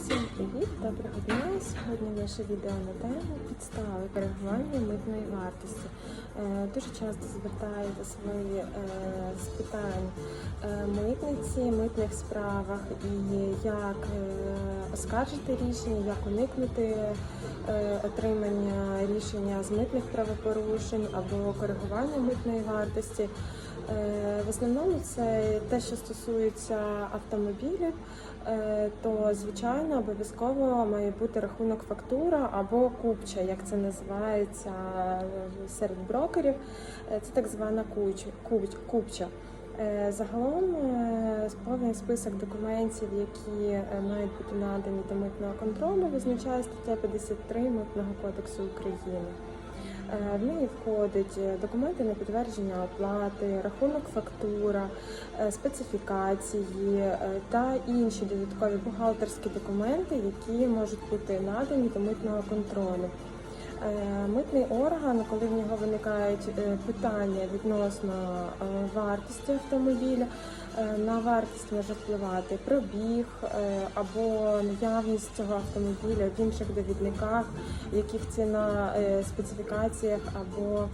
Усім привіт, доброго дня. Сьогодні наше відео на тему підстави коригування митної вартості. Е, Дуже часто звертаєтесь ви е, з питань е, митниці, митних справах і як оскаржити рішення, як уникнути отримання рішення з митних правопорушень або коригування митної вартості. В основному це те, що стосується автомобілів, то звичайно обов'язково має бути рахунок фактура або купча, як це називається е, серед брокерів. Е, Це так звана купча. Е, Загалом повний список документів, які мають бути надані до митного контролю, визначає стаття 53 Митного кодексу України. Е, В неї входить е, документи на підтвердження оплати, рахунок фактура, е, специфікації та інші додаткові бухгалтерські документи, які можуть бути надані до митного контролю. Е, Митний орган, коли в нього виникають е, питання відносно е, вартості автомобіля, на вартість може впливати пробіг або наявність цього автомобіля в інших довідниках, яких ціна е, специфікаціях або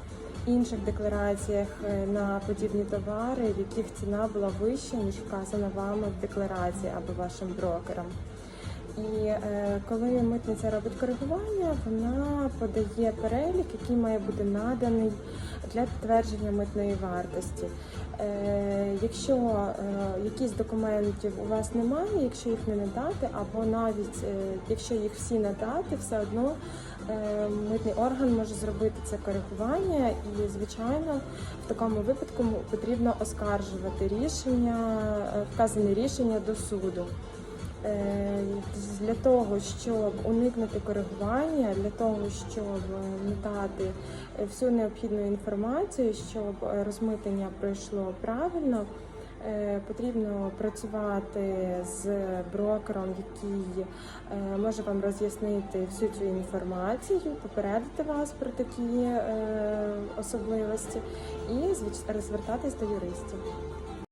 інших деклараціях на подібні товари, в яких ціна була вища, ніж вказана вами в декларації або вашим брокером. І е, коли митниця робить коригування, вона подає перелік, який має бути наданий для підтвердження митної вартості. Е, якщо е, якісь документів у вас немає, якщо їх не надати, або навіть якщо їх всі надати, все одно митний орган може зробити це коригування, і звичайно в такому випадку потрібно оскаржувати рішення, вказане рішення до суду. Е, Для того, щоб уникнути коригування, для того, щоб е, надати е, всю необхідну інформацію, щоб е, розмитнення пройшло правильно, е, потрібно працювати з брокером, який може вам роз'яснити всю цю інформацію, попередити вас про такі особливості і розвертатись до юристів.